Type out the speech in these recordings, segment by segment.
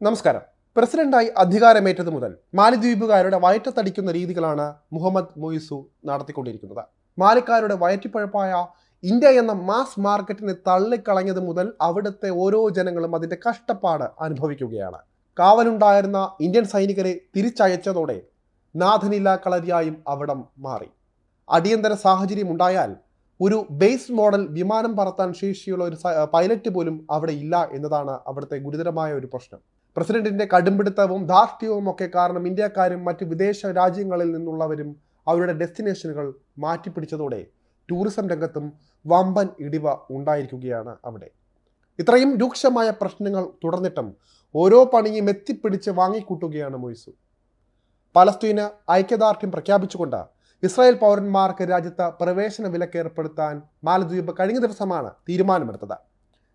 നമസ്കാരം. പ്രസിഡന്റായി അധികാരമേറ്റത് മുതൽ മാലിദ്വീപുകാരുടെ വയറ്റത്തടിക്കുന്ന രീതികളാണ് മുഹമ്മദ് മൊയ്സു നടത്തിക്കൊണ്ടിരിക്കുന്നത്. മാലിക്കാരുടെ വയറ്റിപ്പഴപ്പായ ഇന്ത്യ എന്ന മാസ് മാർക്കറ്റിനെ തള്ളിക്കളഞ്ഞത് മുതൽ അവിടുത്തെ ഓരോ ജനങ്ങളും അതിന്റെ കഷ്ടപ്പാട് അനുഭവിക്കുകയാണ്. കാവലുണ്ടായിരുന്ന ഇന്ത്യൻ സൈനികരെ തിരിച്ചയച്ചതോടെ നാഥനില കളരിയായും അവിടം മാറി. അടിയന്തര സാഹചര്യം ഉണ്ടായാൽ ഒരു ബേസ് മോഡൽ വിമാനം പറത്താൻ ശേഷിയുള്ള ഒരു പൈലറ്റ് പോലും അവിടെ ഇല്ല എന്നതാണ് അവിടുത്തെ ഗുരുതരമായ ഒരു പ്രശ്നം. പ്രസിഡന്റിന്റെ കടുംപിടുത്തവും ധാർഷ്ട്യവും ഒക്കെ കാരണം ഇന്ത്യക്കാരും മറ്റ് വിദേശ രാജ്യങ്ങളിൽ നിന്നുള്ളവരും അവരുടെ ഡെസ്റ്റിനേഷനുകൾ മാറ്റിപ്പിടിച്ചതോടെ ടൂറിസം രംഗത്തും വമ്പൻ ഇടിവ ഉണ്ടായിരിക്കുകയാണ് അവിടെ. ഇത്രയും രൂക്ഷമായ പ്രശ്നങ്ങൾ തുടർന്നിട്ടും ഓരോ പണിയും എത്തിപ്പിടിച്ച് വാങ്ങിക്കൂട്ടുകയാണ് മൊയ്സു പലസ്തീന് ഐക്യദാർഢ്യം പ്രഖ്യാപിച്ചുകൊണ്ട് ഇസ്രായേൽ പൗരന്മാർക്ക് രാജ്യത്ത് പ്രവേശന വിലക്ക് ഏർപ്പെടുത്താൻ മാലദ്വീപ് കഴിഞ്ഞ ദിവസമാണ് തീരുമാനമെടുത്തത്.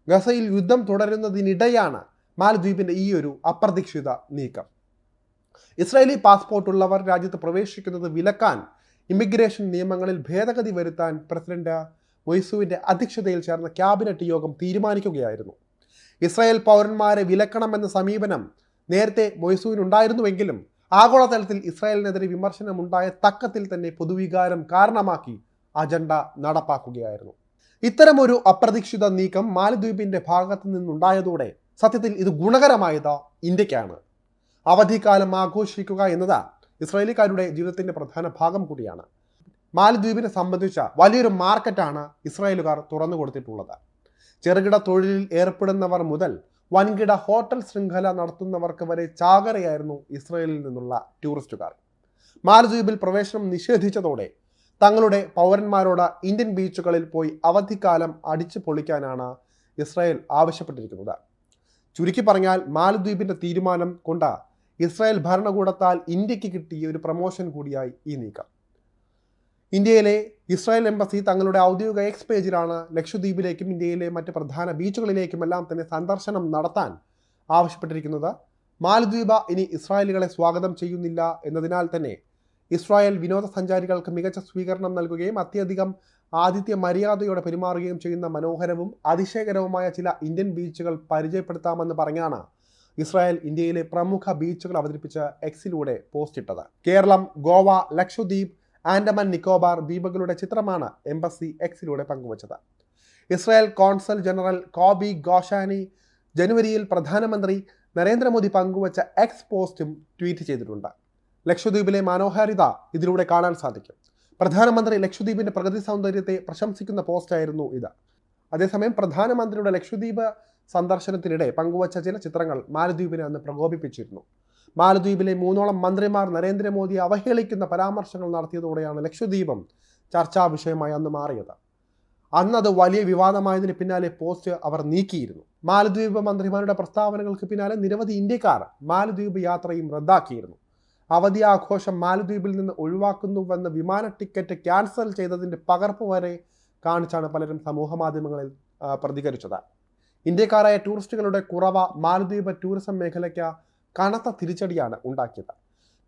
ഗസയിൽ യുദ്ധം തുടരുന്നതിനിടെയാണ് മാലദ്വീപിന്റെ ഈ ഒരു അപ്രതീക്ഷിത നീക്കം. ഇസ്രായേലി പാസ്പോർട്ട് ഉള്ളവർ രാജ്യത്ത് പ്രവേശിക്കുന്നത് വിലക്കാൻ ഇമിഗ്രേഷൻ നിയമങ്ങളിൽ ഭേദഗതി വരുത്താൻ പ്രസിഡന്റ് മൊയ്സുവിന്റെ അധ്യക്ഷതയിൽ ചേർന്ന ക്യാബിനറ്റ് യോഗം തീരുമാനിക്കുകയായിരുന്നു. ഇസ്രായേൽ പൗരന്മാരെ വിലക്കണമെന്ന സമീപനം നേരത്തെ മൊയ്സുവിനുണ്ടായിരുന്നുവെങ്കിലും ആഗോളതലത്തിൽ ഇസ്രായേലിനെതിരെ വിമർശനമുണ്ടായ തക്കത്തിൽ തന്നെ പൊതുവികാരം കാരണമാക്കി അജണ്ട നടപ്പാക്കുകയായിരുന്നു. ഇത്തരമൊരു അപ്രതീക്ഷിത നീക്കം മാലദ്വീപിന്റെ ഭാഗത്തു നിന്നുണ്ടായതോടെ സത്യത്തിൽ ഇത് ഗുണകരമായത് ഇന്ത്യക്കാണ്. അവധിക്കാലം ആഘോഷിക്കുക എന്നത് ഇസ്രായേലിക്കാരുടെ ജീവിതത്തിന്റെ പ്രധാന ഭാഗം കൂടിയാണ്. മാലദ്വീപിനെ സംബന്ധിച്ച വലിയൊരു മാർക്കറ്റാണ് ഇസ്രായേലുകാർ തുറന്നു കൊടുത്തിട്ടുള്ളത്. ചെറുകിട തൊഴിലിൽ ഏർപ്പെടുന്നവർ മുതൽ വൻകിട ഹോട്ടൽ ശൃംഖല നടത്തുന്നവർക്ക് വരെ ചാകരയായിരുന്നു ഇസ്രായേലിൽ നിന്നുള്ള ടൂറിസ്റ്റുകാർ. മാലദ്വീപിൽ പ്രവേശനം നിഷേധിച്ചതോടെ തങ്ങളുടെ പൗരന്മാരോട് ഇന്ത്യൻ ബീച്ചുകളിൽ പോയി അവധിക്കാലം അടിച്ചു പൊളിക്കാനാണ് ഇസ്രായേൽ ആവശ്യപ്പെട്ടിരിക്കുന്നത്. ചുരുക്കി പറഞ്ഞാൽ മാലദ്വീപിന്റെ തീരുമാനം കൊണ്ട ഇസ്രായേൽ ഭരണകൂടത്താൽ ഇന്ത്യയ്ക്ക് കിട്ടിയ ഒരു പ്രമോഷൻ കൂടിയായി ഈ നീക്കം. ഇന്ത്യയിലെ ഇസ്രായേൽ എംബസി തങ്ങളുടെ ഔദ്യോഗിക എക്സ് പേജിലാണ് ലക്ഷദ്വീപിലേക്കും ഇന്ത്യയിലെ മറ്റ് പ്രധാന ബീച്ചുകളിലേക്കുമെല്ലാം തന്നെ സന്ദർശനം നടത്താൻ ആവശ്യപ്പെട്ടിരിക്കുന്നത്. മാലദ്വീപ ഇനി ഇസ്രായേലുകളെ സ്വാഗതം ചെയ്യുന്നില്ല എന്നതിനാൽ തന്നെ ഇസ്രായേൽ വിനോദസഞ്ചാരികൾക്ക് മികച്ച സ്വീകരണം നൽകുകയും അത്യധികം ആദിത്യ മര്യാദയോടെ പെരുമാറുകയും ചെയ്യുന്ന മനോഹരവും അതിശയകരവുമായ ചില ഇന്ത്യൻ ബീച്ചുകൾ പരിചയപ്പെടുത്താമെന്ന് പറഞ്ഞാണ് ഇസ്രായേൽ ഇന്ത്യയിലെ പ്രമുഖ ബീച്ചുകൾ അവതരിപ്പിച്ച എക്സിലൂടെ പോസ്റ്റ് ഇട്ടത്. കേരളം ഗോവ ലക്ഷദ്വീപ് ആൻഡമാൻ നിക്കോബാർ ദ്വീപുകളുടെ ചിത്രമാണ് എംബസി എക്സിലൂടെ പങ്കുവച്ചത്. Israel consul general Kobi Shoshani ജനുവരിയിൽ പ്രധാനമന്ത്രി നരേന്ദ്രമോദി പങ്കുവച്ച എക്സ് പോസ്റ്റും ട്വീറ്റ് ചെയ്തിട്ടുണ്ട്. ലക്ഷദ്വീപിലെ മനോഹാരിത ഇതിലൂടെ കാണാൻ സാധിക്കും. പ്രധാനമന്ത്രി ലക്ഷദ്വീപിന്റെ പ്രകൃതി സൗന്ദര്യത്തെ പ്രശംസിക്കുന്ന പോസ്റ്റ് ആയിരുന്നു ഇത്. അതേസമയം പ്രധാനമന്ത്രിയുടെ ലക്ഷദ്വീപ് സന്ദർശനത്തിനിടെ പങ്കുവച്ച ചില ചിത്രങ്ങൾ മാലദ്വീപിനെ അന്ന് പ്രകോപിപ്പിച്ചിരുന്നു. മാലദ്വീപിലെ മൂന്നോളം മന്ത്രിമാർ നരേന്ദ്രമോദിയെ അവഹേളിക്കുന്ന പരാമർശങ്ങൾ നടത്തിയതോടെയാണ് ലക്ഷദ്വീപം ചർച്ചാ വിഷയമായി അന്ന് മാറിയത്. അന്ന് അത് വലിയ വിവാദമായതിന് പിന്നാലെ പോസ്റ്റ് അവർ നീക്കിയിരുന്നു. മാലദ്വീപ് മന്ത്രിമാരുടെ പ്രസ്താവനകൾക്ക് പിന്നാലെ നിരവധി ഇന്ത്യക്കാർ മാലദ്വീപ് യാത്രയും റദ്ദാക്കിയിരുന്നു. അവധി ആഘോഷം മാലദ്വീപിൽ നിന്ന് ഒഴിവാക്കുന്നുവെന്ന് വിമാന ടിക്കറ്റ് ക്യാൻസൽ ചെയ്തതിന്റെ പകർപ്പ് വരെ കാണിച്ചാണ് പലരും സമൂഹ മാധ്യമങ്ങളിൽ പ്രതികരിച്ചത്. ഇന്ത്യക്കാരായ ടൂറിസ്റ്റുകളുടെ കുറവ് മാലദ്വീപ് ടൂറിസം മേഖലയ്ക്ക് കനത്ത തിരിച്ചടിയാണ് ഉണ്ടാക്കിയത്.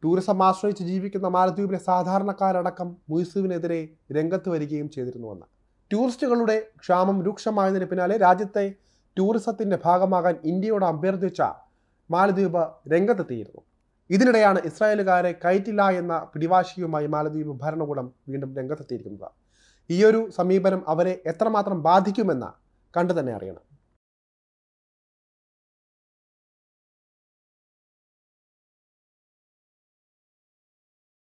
ടൂറിസം ആശ്രയിച്ച് ജീവിക്കുന്ന മാലദ്വീപിലെ സാധാരണക്കാരടക്കം മുയ്സുവിനെതിരെ രംഗത്ത് വരികയും ചെയ്തിരുന്നുവെന്ന്. ടൂറിസ്റ്റുകളുടെ ക്ഷാമം രൂക്ഷമായതിന് പിന്നാലെ രാജ്യത്തെ ടൂറിസത്തിന്റെ ഭാഗമാകാൻ ഇന്ത്യയോട് അഭ്യർത്ഥിച്ച മാലദ്വീപ് രംഗത്തെത്തിയിരുന്നു. ഇതിനിടെയാണ് ഇസ്രായേലുകാരെ കയറ്റില്ല എന്ന പിടിവാശിയുമായി മാലദ്വീപ് ഭരണകൂടം വീണ്ടും രംഗത്തെത്തിയിരിക്കുന്നത്. ഈയൊരു സമീപനം അവരെ എത്രമാത്രം ബാധിക്കുമെന്ന് കണ്ടു തന്നെ അറിയണം.